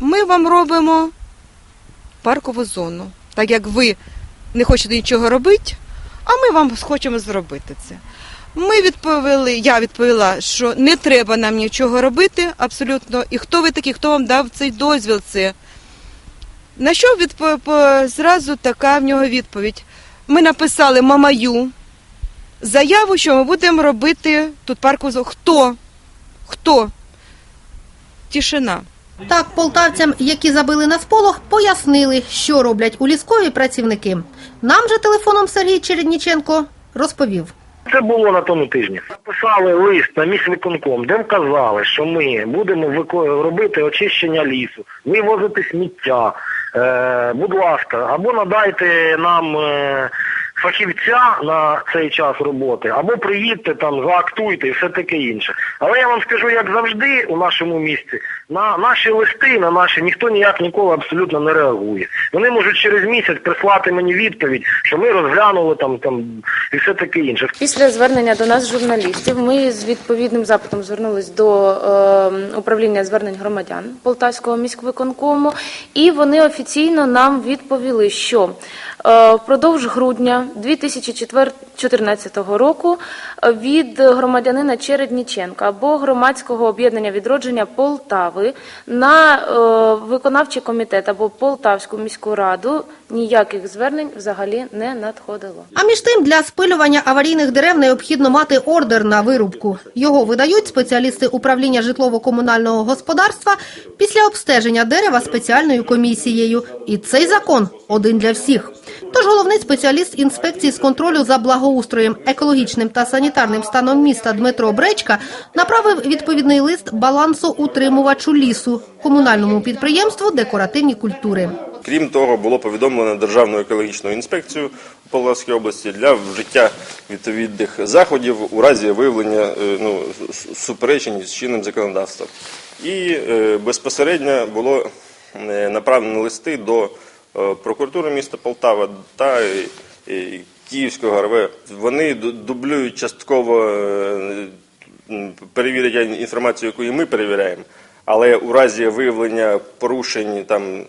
ми вам робимо паркову зону. Так як ви не хочете нічого робити, а ми вам хочемо зробити це. Ми відповіли, я відповіла, що не треба нам нічого робити абсолютно. І хто ви такі, хто вам дав цей дозвіл? Це? На що відпо- зразу така в нього відповідь? Ми написали Мамаю заяву, що ми будемо робити тут зону. Хто? Хто? Тишина. Так, полтавцям, які забили на сполох, пояснили, що роблять у ліскові працівники. Нам же телефоном Сергій Чередніченко розповів. Це було на тому тижні. Написали лист на міськвиконком, де вказали, що ми будемо робити очищення лісу, вивозити сміття. Е, будь ласка, або надайте нам е, фахівця на цей час роботи, або приїдьте там, заактуйте і все таке інше. Але я вам скажу, як завжди, у нашому місті, на наші листи, на наші ніхто ніяк ніколи абсолютно не реагує. Вони можуть через місяць прислати мені відповідь, що ми розглянули там, там і все таке інше. Після звернення до нас журналістів ми з відповідним запитом звернулись до е, управління звернень громадян Полтавського міськвиконкому, і вони офіційно нам відповіли, що е, впродовж грудня 2014 року від громадянина Чередніченка або громадського об'єднання відродження Полтави на е, виконавчий комітет або Полтавську міську раду ніяких звернень взагалі не надходило. А між тим, для спилювання аварійних дерев необхідно мати ордер на вирубку. Його видають спеціалісти управління житлово-комунального господарства після обстеження дерева спеціальною комісією. І цей закон один для всіх. Тож головний спеціаліст інспекції з контролю за благоустроєм, екологічним та санітарним станом міста Дмитро Бречка направив відповідний лист балансоутримувачу лісу комунальному підприємству декоративні культури. Крім того, було повідомлено Державну екологічну інспекцію у Полтавській області для вжиття відповідних заходів у разі виявлення е, ну, суперечень з чинним законодавством. І е, безпосередньо було е, направлено листи до прокуратури міста Полтава та Київського РВ. Вони дублюють частково перевірять інформацію, яку і ми перевіряємо. Але у разі виявлення порушень там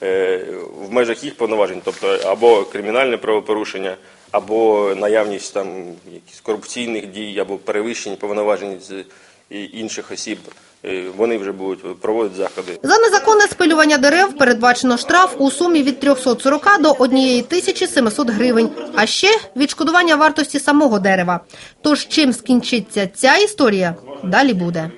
в межах їх повноважень, тобто або кримінальне правопорушення, або наявність там якихось корупційних дій, або перевищень повноважень з інших осіб, е, вони вже будуть проводити заходи. За незаконне спилювання дерев передбачено штраф у сумі від 340 до 1700 гривень, а ще відшкодування вартості самого дерева. Тож чим скінчиться ця історія, далі буде.